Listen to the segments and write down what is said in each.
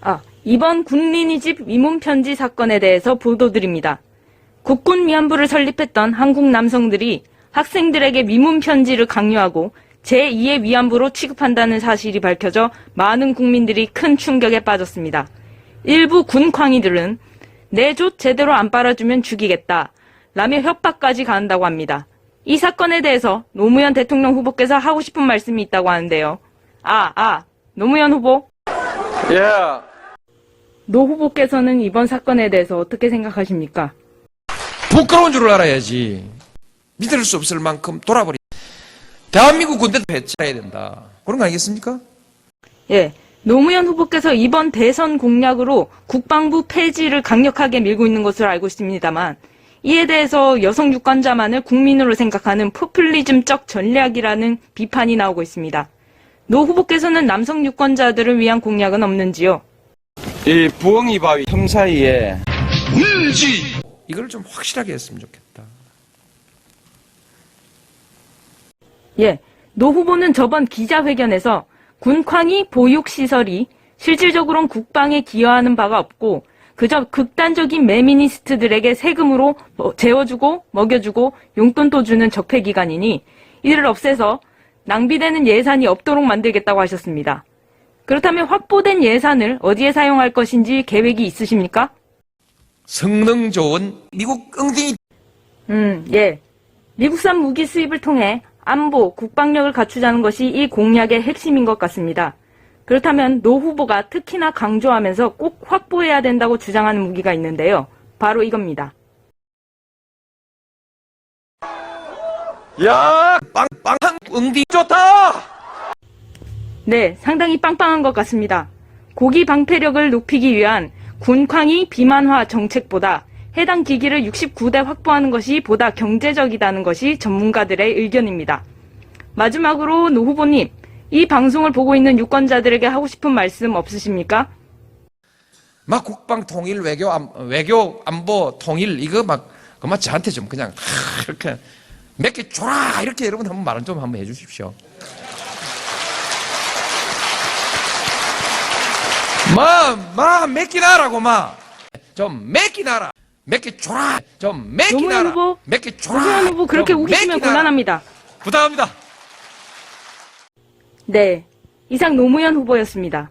아, 이번 군린이집 위문편지 사건에 대해서 보도드립니다. 국군 위안부를 설립했던 한국 남성들이 학생들에게 위문편지를 강요하고 제2의 위안부로 취급한다는 사실이 밝혀져 많은 국민들이 큰 충격에 빠졌습니다. 일부 군광이들은 내조 제대로 안 빨아주면 죽이겠다. 라며 협박까지 가한다고 합니다. 이 사건에 대해서 노무현 대통령 후보께서 하고 싶은 말씀이 있다고 하는데요. 아, 아, 노무현 후보. 예. 노 후보께서는 이번 사건에 대해서 어떻게 생각하십니까? 부끄러운 줄을 알아야지. 믿을 수 없을 만큼 돌아버리. 대한민국 군대도 배치해야 된다. 그런 거 아니겠습니까? 예. 노무현 후보께서 이번 대선 공약으로 국방부 폐지를 강력하게 밀고 있는 것으로 알고 있습니다만 이에 대해서 여성 유권자만을 국민으로 생각하는 포퓰리즘적 전략이라는 비판이 나오고 있습니다. 노 후보께서는 남성 유권자들을 위한 공약은 없는지요? 이 부엉이 바위 틈 사이에 이걸 좀 확실하게 했으면 좋겠다. 예. 노 후보는 저번 기자회견에서 군쾅이 보육시설이 실질적으로는 국방에 기여하는 바가 없고 그저 극단적인 메미니스트들에게 세금으로 뭐 재워주고 먹여주고 용돈도 주는 적폐기관이니 이를 없애서 낭비되는 예산이 없도록 만들겠다고 하셨습니다. 그렇다면 확보된 예산을 어디에 사용할 것인지 계획이 있으십니까? 성능 좋은 미국 엉덩이 음, 예. 미국산 무기 수입을 통해 안보, 국방력을 갖추자는 것이 이 공약의 핵심인 것 같습니다. 그렇다면 노 후보가 특히나 강조하면서 꼭 확보해야 된다고 주장하는 무기가 있는데요. 바로 이겁니다. 야 빵빵한 엉덩이 좋다. 네, 상당히 빵빵한 것 같습니다. 고기 방패력을 높이기 위한 군쾅이 비만화 정책보다 해당 기기를 69대 확보하는 것이 보다 경제적이다는 것이 전문가들의 의견입니다. 마지막으로 노 후보님, 이 방송을 보고 있는 유권자들에게 하고 싶은 말씀 없으십니까? 막 국방 통일 외교 안, 외교 안보 통일 이거 막 그만 저한테 좀 그냥 하, 이렇게 몇 개 줘라 이렇게 여러분 한번 말은 좀 한번 해주십시오. 마마몇 개나 라고 마좀몇 개나 라몇개 줘라 좀몇 노무현 개나 후보, 라몇개 줘라 노무현 후보 그렇게 좀몇 우기시면 개나 라. 곤란합니다. 부탁합니다. 네. 이상 노무현 후보였습니다.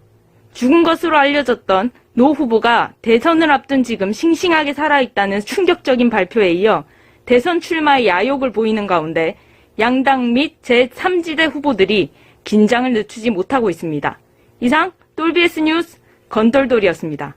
죽은 것으로 알려졌던 노 후보가 대선을 앞둔 지금 싱싱하게 살아있다는 충격적인 발표에 이어 대선 출마의 야욕을 보이는 가운데 양당 및 제3지대 후보들이 긴장을 늦추지 못하고 있습니다. 이상 똘비에스 뉴스 건돌돌이었습니다.